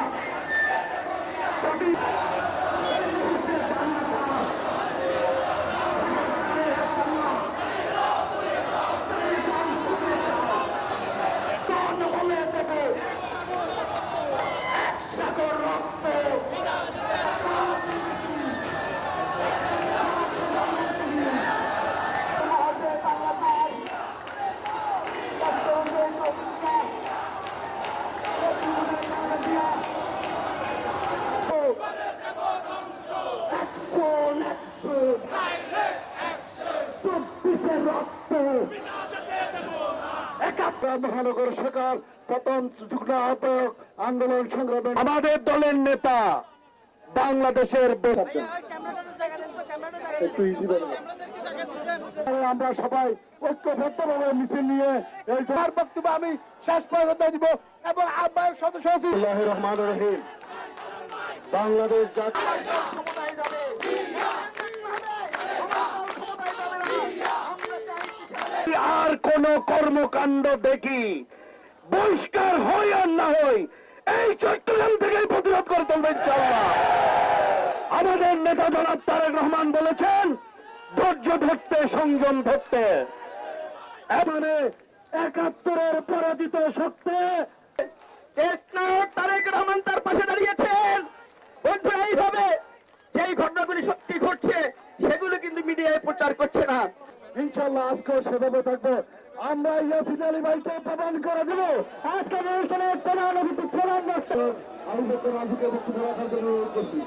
Yeah. মহানগর শাখার প্রথম যুগ্ম আহ্বায়ক আন্দোলন সংগ্রামে আমাদের দলের নেতা বাংলাদেশের। আমরা সবাই ঐক্যবদ্ধভাবে মিছিল নিয়ে এই সবার বক্তব্য আমি শেষ পর্যন্ত দিব এবং আহ্বায়ক সদস্য রহমান রহিম। বাংলাদেশ জাতীয় আর কোন কর্মকাণ্ড দেখি। বহিষ্কার হই আর না হই এই চট্টগ্রাম থেকে প্রতিরোধ করে তুলবে আমাদের নেতা জনাব তারেক রহমান বলেছেন, ধৈর্য ধরতে, সংযম ধরতে। মানে একাত্তরের পরাজিত শক্তি তারেক রহমান তার পাশে দাঁড়িয়েছেন। বন্ধু এইভাবে যেই ঘটনাগুলি সত্যি ঘটছে, সেগুলো কিন্তু মিডিয়ায় প্রচার করছে না। ইনশাল্লাহ আজকেও সেভাবে থাকব। আমরা ইয়াসিন আলী ভাইকে প্রমাণ করে দেবো। আজকের অনুষ্ঠানের প্রধান অতিথি প্রধান আমি বক্তব্য রাখার জন্য করছি।